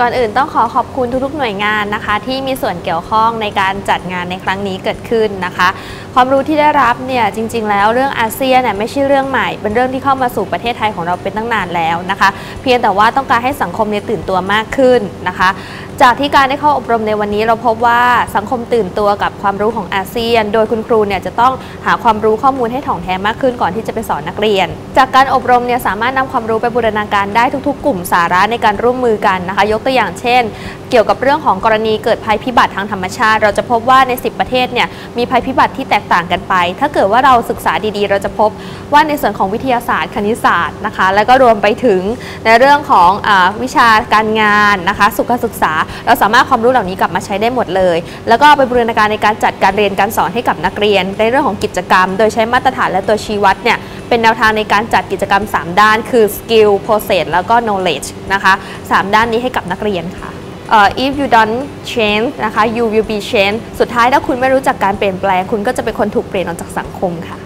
ก่อนอื่นต้องขอขอบคุณทุกๆหน่วยงานนะคะ ที่มีส่วนเกี่ยวข้องในการจัดงานในครั้งนี้เกิดขึ้นนะคะ ความรู้ที่ได้รับเนี่ยจริง ๆ แล้วเรื่องอาเซียนเนี่ยไม่ใช่เรื่องใหม่ เป็นเรื่องที่เข้ามาสู่ประเทศไทยของเราเป็นตั้งนานแล้วนะคะ เพียงแต่ว่าต้องการให้สังคมเนี่ยตื่นตัวมากขึ้นนะคะ จากที่การได้เข้าอบรมในวันนี้เราพบว่าสังคมตื่นตัวกับความรู้ของอาเซียน โดยคุณครูเนี่ยจะต้องหาความรู้ข้อมูลให้ถ่องแท้มากขึ้นก่อนที่จะไปสอนนักเรียน จากการอบรมเนี่ยสามารถนำความรู้ไปบูรณาการได้ทุก ๆ กลุ่มสาระในการร่วมมือกันนะคะยกตัวอย่างเช่น เกี่ยวกับเรื่องของกรณีเกิดภัยพิบัติทางธรรมชาติ เราจะพบว่าใน 10 ประเทศเนี่ยมีภัยพิบัติที่แตกต่างกันไป ถ้าเกิดว่าเราศึกษาดีๆ เราจะพบว่าในส่วนของวิทยาศาสตร์ คณิตศาสตร์นะคะ แล้วก็รวมไปถึงในเรื่องของอวิชาการงานนะคะ สุขศึกษา เราสามารถความรู้เหล่านี้กลับมาใช้ได้หมดเลย แล้วก็ไปบูรณาการในการจัดการเรียนการสอนให้กับนักเรียน ในเรื่องของกิจกรรม โดยใช้มาตรฐานและตัวชี้วัดเนี่ยเป็นแนวทางในการจัดกิจกรรม 3 ด้าน คือ skill process แล้วก็ knowledge นะคะ3 ด้านนี้ให้กับนักเรียนค่ะ uh, if you don't change นะคะ you will be changed สุดท้ายถ้าคุณไม่รู้จักการเปลี่ยนแปลง คุณก็จะเป็นคนถูกเปลี่ยนออกจากสังคมค่ะ